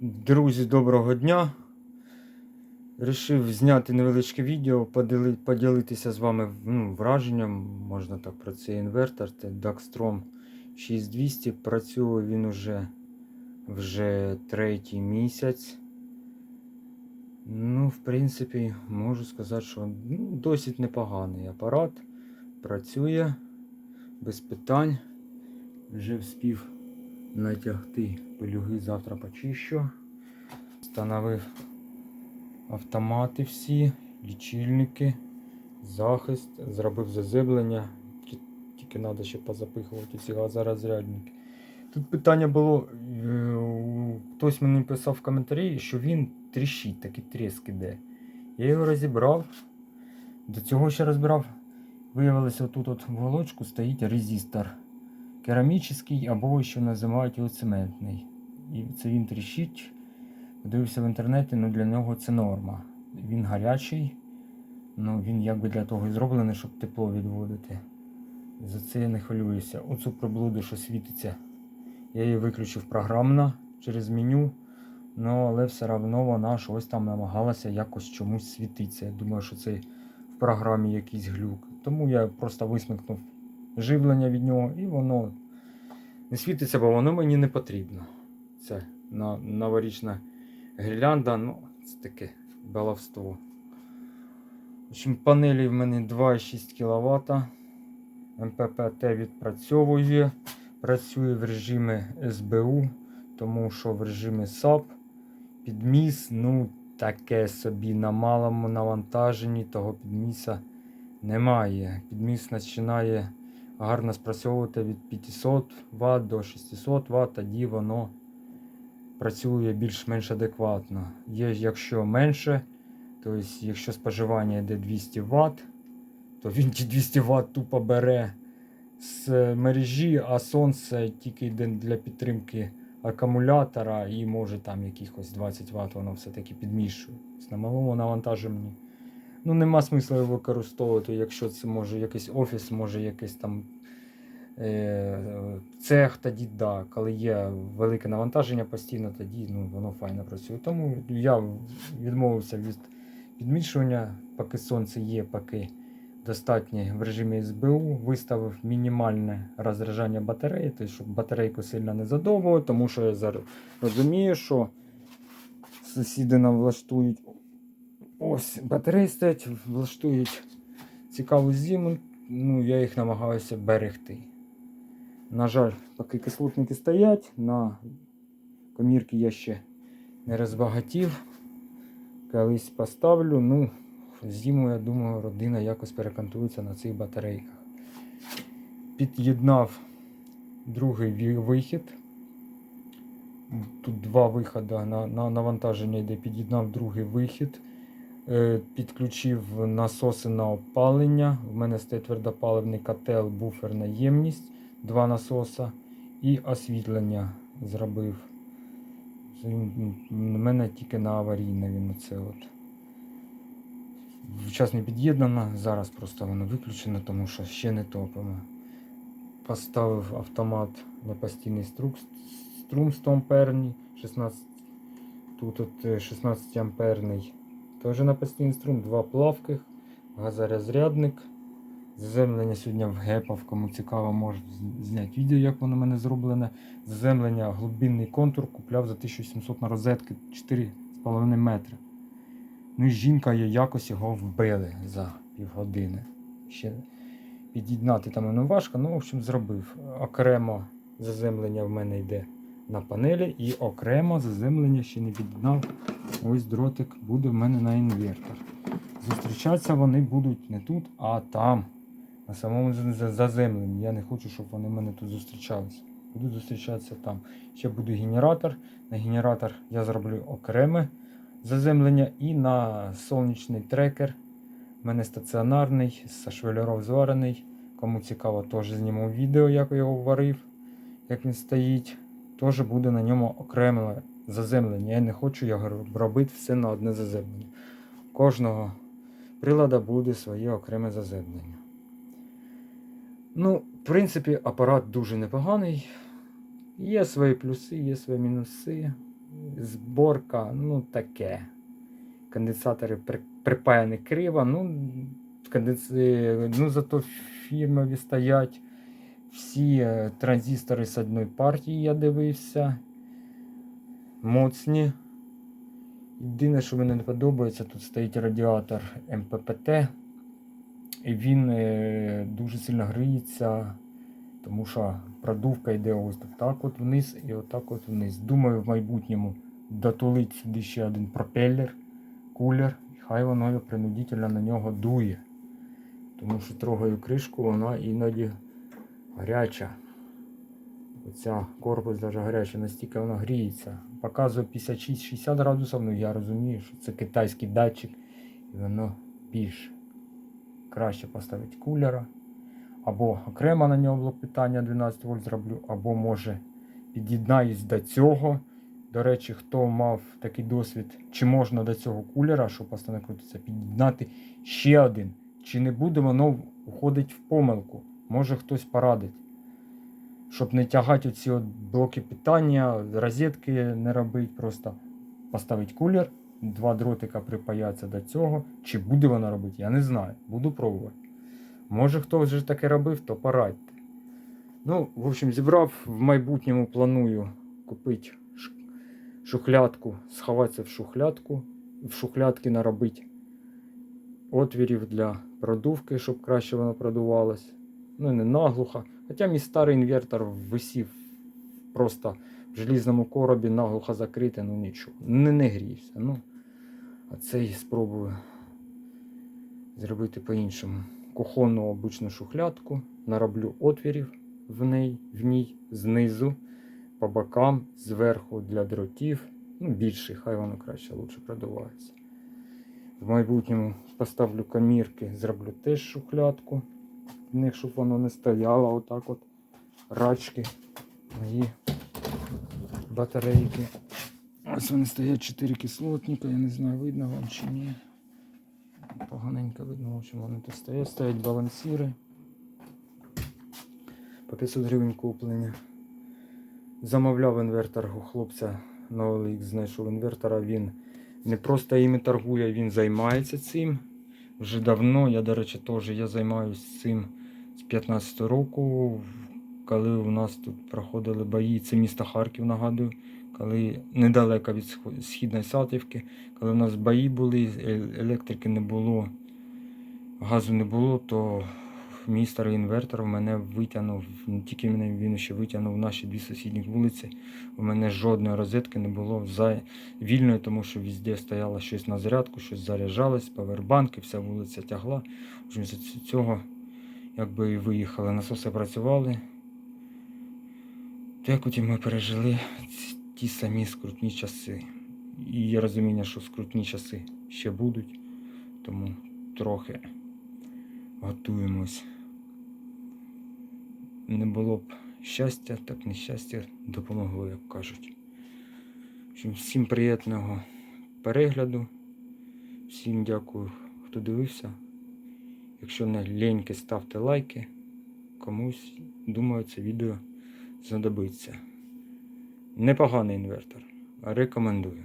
Друзі, доброго дня. Рішив зняти невеличке відео, поділи- поділитися з вами ну, враженням, можна так, про цей інвертор. Це Daxtrom 6200. Працює він уже вже третій місяць. Ну, в принципі, можу сказати, що ну, досить непоганий апарат. Працює без питань. Вже вспів натягти пилюги, завтра почищу. Встановив автомати всі, лічильники, захист, зробив заземлення. Ті- Тільки треба ще позапихувати ці газорозрядники. Тут питання було, е, хтось мені писав в коментарі, що він тріщить, такий тріск іде. Я його розібрав. До цього ще розбирав. Виявилося, тут от в голочку стоїть резистор керамічний або що називають його цементний. І це він тріщить. Подивився в інтернеті, ну для нього це норма. Він гарячий, ну він якби для того і зроблений, щоб тепло відводити. За це я не хвилююся. Оцю приблуду, що світиться, я її виключив програмно через меню. Ну, але все одно вона щось там намагалася якось чомусь світитися. Я думаю, що це в програмі якийсь глюк. Тому я просто висмикнув живлення від нього, і воно не світиться, бо воно мені не потрібно. Це новорічна гірлянда, ну, це таке баловство. В общем, панелі в мене 2,6 кВт. МППТ відпрацьовує, працює в режимі СБУ, тому що в режимі SAP підміс, ну, таке собі на малому навантаженні того підміса немає. Підміс починає гарно спрацьовувати від 500 Вт до 600 Вт, тоді воно працює більш-менш адекватно. Є, якщо менше, тобто якщо споживання йде 200 Вт, то він ті 200 Вт тупо бере з мережі, а сонце тільки йде для підтримки акумулятора і може там якихось 20 Вт воно все-таки підмішує. Тобто На малому навантаженні ну, нема смисла використовувати, якщо це може якийсь офіс, може якийсь там е, цех, тоді да. Коли є велике навантаження постійно, тоді ну, воно файно працює. Тому я відмовився від підмішування, поки сонце є, поки достатнє в режимі СБУ, виставив мінімальне розряджання батареї, тобто, щоб батарейку сильно не задовго, тому що я зараз розумію, що сусіди нам влаштують Ось батареї стоять, влаштують цікаву зиму, ну я їх намагаюся берегти. На жаль, поки кислотники стоять, на комірки я ще не розбагатів. Колись поставлю, ну, зиму, я думаю, родина якось перекантується на цих батарейках. Під'єднав другий вихід. Тут два виходи на, на навантаження йде, під'єднав другий вихід. Е, Підключив насоси на опалення. У мене стоїть твердопаливний котел, буферна ємність, два насоса і освітлення зробив. У мене тільки на аварійне він оце от. Час не під'єднано, зараз просто воно виключено, тому що ще не топимо. Поставив автомат на постійний струм, струм 100 амперний, 16, тут от е, 16 амперний. Теж на постійний струм, два плавких, газорозрядник. Заземлення сьогодні в гепав, кому цікаво, може зняти відео, як воно в мене зроблене. Заземлення глибинний контур купляв за 1700 на розетки 4,5 метри. Ну і жінка є якось його вбили за півгодини. Ще під'єднати там воно важко, ну, в общем, зробив. Окремо заземлення в мене йде на панелі і окремо заземлення ще не під'єднав. Ось дротик буде в мене на інвертор. Зустрічатися вони будуть не тут, а там, на самому заземленні. Я не хочу, щоб вони мене тут зустрічалися. Будуть зустрічатися там. Ще буде генератор. На генератор я зроблю окреме заземлення і на сонячний трекер. У мене стаціонарний, з зварений. Кому цікаво, теж зніму відео, як я його варив, як він стоїть. Теж буде на ньому окреме заземлення. Я не хочу я робити все на одне заземлення. Кожного прилада буде своє окреме заземлення. Ну, в принципі, апарат дуже непоганий. Є свої плюси, є свої мінуси. зборка, ну таке. Конденсатори при, припаяні криво, ну, конденс... е, ну зато фірмові стоять. Всі е, транзистори з одної партії я дивився. Моцні. Єдине, що мені не подобається, тут стоїть радіатор МППТ. І він е, дуже сильно гріється, тому що продувка йде ось так от вниз і отак от вниз. Думаю, в майбутньому дотулить сюди ще один пропелер, кулер, і хай воно принудительно на нього дує. Тому що трогаю кришку, вона іноді гаряча. Оця корпус даже гарячий, настільки вона гріється. Показує 56-60 градусів, ну я розумію, що це китайський датчик, і воно більше. Краще поставити кулера. Або окремо на нього блок питання 12 вольт зроблю, або може під'єднаюсь до цього. До речі, хто мав такий досвід, чи можна до цього кулера, що постійно крутиться, під'єднати ще один. Чи не буде воно уходить в помилку? Може хтось порадить. Щоб не тягати от блоки питання, розетки не робити, просто поставити кулер, два дротика припаяться до цього. Чи буде вона робити, я не знаю. Буду пробувати. Може хто вже таке робив, то порадьте. Ну, в общем, зібрав в майбутньому планую купити шухлядку, сховатися в шухлядку, в шухлядки наробити отвірів для продувки, щоб краще воно продувалось. Ну, не наглухо. Хоча мій старий інвертор висів просто в желізному коробі, наглухо закритий, ну нічого. Не, не грівся. Ну, а цей спробую зробити по-іншому. Кухонну обичну шухлядку, нароблю отвірів в ній, в ній знизу, по бокам, зверху для дротів. Ну, більший, хай воно краще лучше продувається. В майбутньому поставлю камірки, зроблю теж шухлядку. В них, щоб воно не стояло отак от рачки мої батарейки. Ось вони стоять 4 кислотника, я не знаю, видно вам чи ні. Поганенько видно, в общем, вони тут стоять. Стоять балансіри. По 500 гривень куплення. Замовляв інвертор у хлопця на OLX, знайшов інвертора. Він не просто іми торгує, він займається цим. Вже давно. Я, до речі, теж я займаюся цим з 15 року, коли у нас тут проходили бої. Це місто Харків, нагадую, коли недалеко від східної Салтівки, коли у нас бої були, е- електрики не було, газу не було, то мій старий інвертор в мене витягнув, не тільки мене він ще витягнув наші дві сусідні вулиці. У мене жодної розетки не було за вільною, тому що везде стояло щось на зарядку, щось заряджалось, павербанки, вся вулиця тягла. З цього якби і виїхали. Насоси працювали. Так от і ми пережили ті самі скрутні часи. І є розуміння, що скрутні часи ще будуть, тому трохи готуємось. Не було б щастя, так нещастя допомогло, як кажуть. Всім приємного перегляду. Всім дякую, хто дивився. Якщо не ліньки, ставте лайки. Комусь, думаю, це відео знадобиться. Непоганий інвертор. Рекомендую.